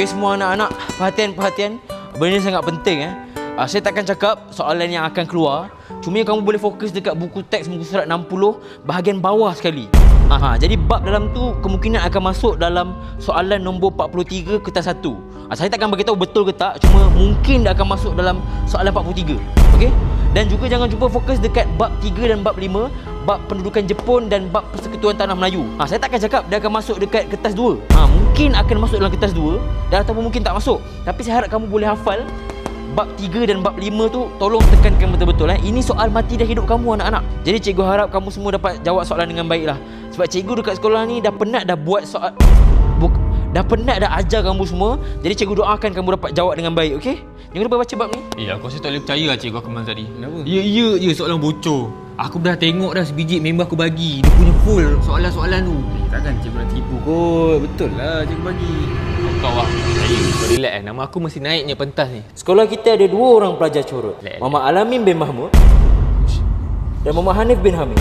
Okey semua anak-anak, perhatian-perhatian. Benda ni sangat penting eh. Uh, saya takkan cakap soalan yang akan keluar. Cuma yang kamu boleh fokus dekat buku teks muka surat 60 bahagian bawah sekali. Ha, ha, jadi bab dalam tu kemungkinan akan masuk dalam soalan nombor 43 kertas 1. Ha, saya takkan bagi tahu betul ke tak, cuma mungkin dia akan masuk dalam soalan 43. Okey? Dan juga jangan cuba fokus dekat bab 3 dan bab 5, bab pendudukan Jepun dan bab persekutuan tanah Melayu. Ha, saya takkan cakap dia akan masuk dekat kertas 2. Ha, mungkin akan masuk dalam kertas 2 dan ataupun mungkin tak masuk. Tapi saya harap kamu boleh hafal bab 3 dan bab 5 tu tolong tekankan betul-betul eh. Ini soal mati dah hidup kamu anak-anak. Jadi cikgu harap kamu semua dapat jawab soalan dengan baik lah. Sebab cikgu dekat sekolah ni dah penat dah buat soal Buk, dah penat dah ajar kamu semua. Jadi cikgu doakan kamu dapat jawab dengan baik, okey? Jangan lupa baca bab ni. Eh, aku rasa tak boleh percaya lah cikgu Akmal tadi. Kenapa? Ya, ya, ya soalan bocor. Aku dah tengok dah sebiji member aku bagi. Dia punya full soalan-soalan tu. Eh, takkan cikgu nak tipu kot. Betul lah cikgu bagi. Kau lah. Saya, kau relax eh. Nama aku mesti naiknya pentas ni. Sekolah kita ada dua orang pelajar corot. Muhammad Alamin bin Mahmud dan Muhammad Hanif bin Hamid.